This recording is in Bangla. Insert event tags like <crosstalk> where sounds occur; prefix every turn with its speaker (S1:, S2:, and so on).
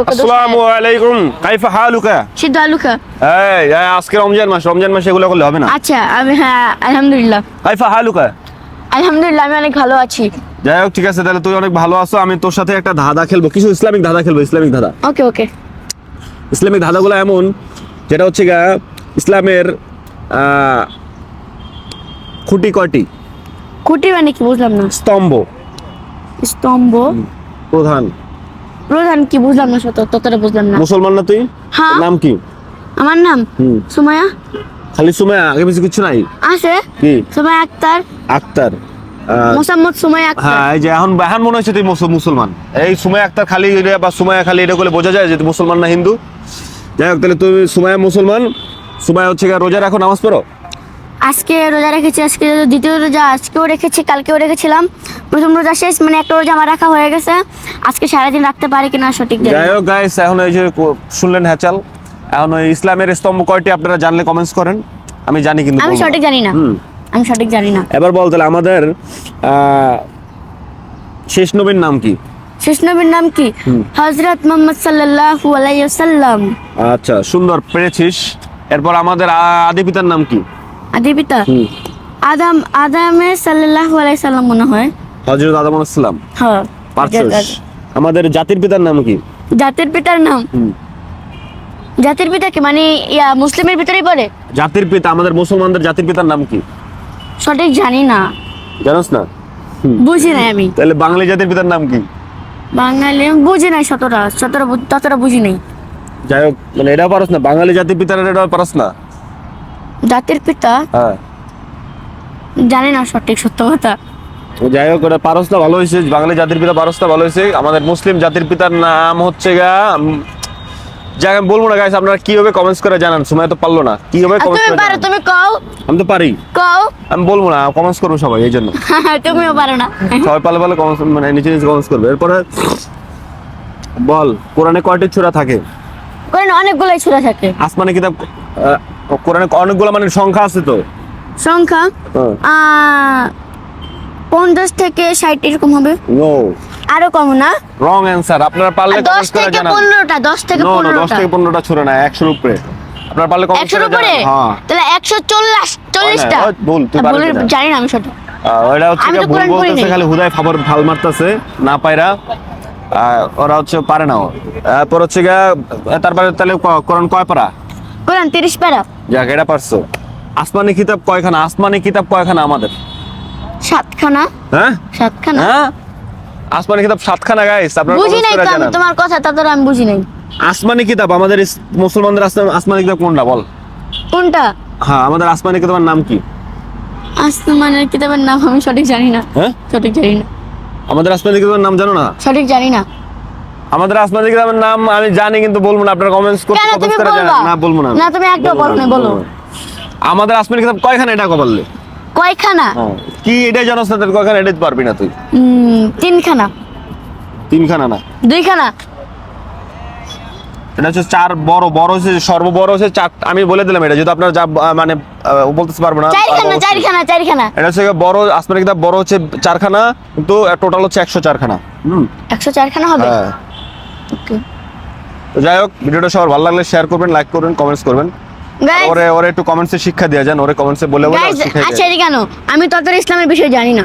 S1: আসসালামু আলাইকুম। কাইফা হালুকা?
S2: সিদ্ধ আলুকা
S1: এই আজকে রমজান মাস রমজান মাসে এগুলো করলে হবে না?
S2: আচ্ছা আমি হ্যাঁ আলহামদুলিল্লাহ।
S1: কাইফা হালুকা?
S2: আলহামদুলিল্লাহ আমি অনেক ভালো আছি।
S1: যাই হোক ঠিক আছে তাহলে তুই অনেক ভালো আছো আমি তোর সাথে একটা ধাঁধা খেলব। কিছু ইসলামিক ধাঁধা খেলব ইসলামিক ধাঁধা।
S2: ওকে ওকে।
S1: ইসলামিক ধাঁধাগুলো এমন যেটা হচ্ছে গা ইসলামের খুঁটি কয়টি?
S2: খুঁটি মানে কি? বুঝলাম না।
S1: স্তম্ভ।
S2: স্তম্ভ।
S1: প্রধান।
S2: প্রধান কি বুঝলাম না সত ততটা বুঝলাম না।
S1: মুসলমান না তুই?
S2: হ্যাঁ।
S1: নাম কি?
S2: আমার নাম সুমায়া
S1: খালি সুমায়া আগে কিছু কিছু নাই?
S2: আছে।
S1: কি?
S2: সুমায়া আক্তার।
S1: আক্তার।
S2: মোসাম্মদ সুমায়া আক্তার।
S1: হ্যাঁ এই যে এখন এখন মনে হচ্ছে তুই মুসলমান। এই সুমায়া আক্তার খালি এটা বা সুমায়া খালি এটা করলে বোঝা যায় যে তুই মুসলমান না হিন্দু? যাই হোক তাহলে তুমি সুমায়া মুসলমান সুমায়া হচ্ছে রোজা রাখো নামাজ পড়ো?
S2: আজকে রোজা রেখেছি আজকে দ্বিতীয় রোজা আজকেও রেখেছি কালকেও রেখেছিলাম। প্রথম রোজা শেষ মানে একটা রোজা আমার রাখা হয়ে গেছে। আজকে সারাদিন রাখতে পারি কিনা সঠিক
S1: যাই হোক গাইস এখন এই যে শুনলেন হ্যাচাল এখন ওই ইসলামের স্তম্ভ কয়টি আপনারা জানলে কমেন্টস করেন। আমি জানি কিন্তু
S2: আমি সঠিক জানি না। আমি সঠিক জানি না।
S1: এবার বল তাহলে আমাদের শেষ নবীর নাম কি?
S2: শেষ নবীর নাম কি? হজরত মোহাম্মদ সাল্লাল্লাহু আলাইহি ওয়াসাল্লাম।
S1: আচ্ছা সুন্দর পেরেছিস। এরপর আমাদের আদি পিতার নাম কি?
S2: আদি পিতা। আদম আদামে সাল্লাল্লাহু আলাইহি সাল্লাম মনে হয়।
S1: হজরত আদম আলাইসাল্লাম
S2: হ্যাঁ
S1: পারছিস আমাদের জাতির পিতার নাম কি?
S2: জাতির পিতার নাম। জাতির পিতা কি? মানে ইয়া মুসলিমের ভিতরেই পড়ে?
S1: জাতির পিতা আমাদের মুসলমানদের জাতির পিতার নাম কি?
S2: সঠিক জানি না।
S1: জানোস না?
S2: বুঝি নাই আমি।
S1: তাহলে বাঙালি জাতির পিতার নাম কি?
S2: বাঙালি বুঝি নাই শতটা শতটা বু- ততটা বুঝি নাই।
S1: যাই হোক মানে এটা পারস না। বাঙালি জাতির পিতার এটা পারস না।
S2: জাতির পিতা?
S1: হ্যাঁ।
S2: জানি না সঠিক সত্য কথা।
S1: যাই হোক ওটা পারস না ভালো হয়েছে বাঙালি জাতির পিতা পারস না ভালো হয়েছে আমাদের মুসলিম জাতির পিতার নাম হচ্ছে গা যাই আমি বলব না গাইস আপনারা কীভাবে কমেন্টস করে জানান সময় তো পারল না। কীভাবে কমেন্টস
S2: তুমি
S1: করে
S2: পারো তুমি কও।
S1: আমি তো পারি।
S2: কও।
S1: আমি বলব না কমেন্টস করব সবাই এই জন্য। <laughs>
S2: তুমিও পারো না।
S1: সবাই পালে পালে কমেন্টস মানে নিচে নিচে কমেন্টস করবে। এরপরে বল কোরআনে কয়টি ছোরা থাকে?
S2: কারণ অনেকগুলাই ছোড়া থাকে।
S1: আসমানে কিতাব কোরআনে অনেকগুলো মানে সংখ্যা আছে তো?
S2: সংখ্যা?
S1: হ্যাঁ।
S2: পঞ্চাশ থেকে ষাট এরকম হবে।
S1: নো
S2: আরও কম না?
S1: রং অ্যান্সার আপনারা পারলে
S2: দশ থেকে পনেরোটা দশ থেকে
S1: দশ থেকে পনেরোটা না একশোর উপরে। আপনারা পারলে কমেন্টস
S2: একশোর উপরে?
S1: হ্যাঁ।
S2: তাহলে একশো চল্লিশ চল্লিশটা। জানি না আমি
S1: ওরা হচ্ছে
S2: আমি
S1: গিয়ে ভুল বলতেছে খালি হুদায় ফাবর ভালো মারতেছে না পায়রা। আহ, ওরা হচ্ছে পারে না তারপরে তাহলে কোরআন কয় পারা?
S2: কোরআন তিরিশ প্যারা।
S1: যাক এটা পারছ। আসমানি কিতাব কয়খানা? আসমানি কিতাব কয়খানা আমাদের?
S2: সাতখানা।
S1: হ্যাঁ?
S2: সাতখানা।
S1: হ্যাঁ? আসমানি কিতাব সাতখানা গাইস আপনারা
S2: বুঝি নাই তো আমি তোমার কথা তাদের আমি বুঝি নাই।
S1: আসমানি কিতাব আমাদের মুসলমানদের আসমান- আসমানি কিতাব কোনটা বল।
S2: কোনটা?
S1: হ্যাঁ আমাদের আসমানি কিতাবের নাম কি?
S2: আসমানের কিতাবের নাম আমি সঠিক জানি না।
S1: হ্যাঁ?
S2: সঠিক জানি না।
S1: আমাদের আসমানি কিতাবের নাম জানো না?
S2: সঠিক জানি না।
S1: আমাদের আসমানি কিতাবের নাম আমি জানি কিন্তু বলব না। আপনারা কমেন্টস করতে কমেন্টস করে জানান না। বলব না।
S2: না তুমি একটাও
S1: বলব
S2: বলো। না। বলো
S1: আমাদের আসমানি কিতাব কয়খানা এটা কবারলে
S2: কয়খানা?
S1: কি এটা জানোস না কয়খানা এটা পারবি না তুই?
S2: তিনখানা।
S1: তিনখানা না।
S2: দুইখানা।
S1: এটা হচ্ছে চার বড় বড় হচ্ছে সর্ববড় হচ্ছে চার আমি বলে দিলাম এটা যদি আপনারা যা মানে বলতে পারব না
S2: চারখানা চারখানা চারখানা।
S1: এটা হচ্ছে বড় আসমানি কিতাব বড় হচ্ছে চারখানা কিন্তু টোটাল হচ্ছে একশো চারখানা। হুম
S2: একশো চারখানা হবে?
S1: হ্যাঁ।
S2: ওকে।
S1: তো যাই হোক ভিডিওটা সবার ভালো লাগলে শেয়ার করবেন লাইক করবেন কমেন্টস করবেন। ওরে ওরে একটু কমেন্টসে শিক্ষা দেয়া যান ওরে কমেন্টসে বলে বলে
S2: আচ্ছা এই কেন আমি তত ইসলামের বিষয়ে জানি না।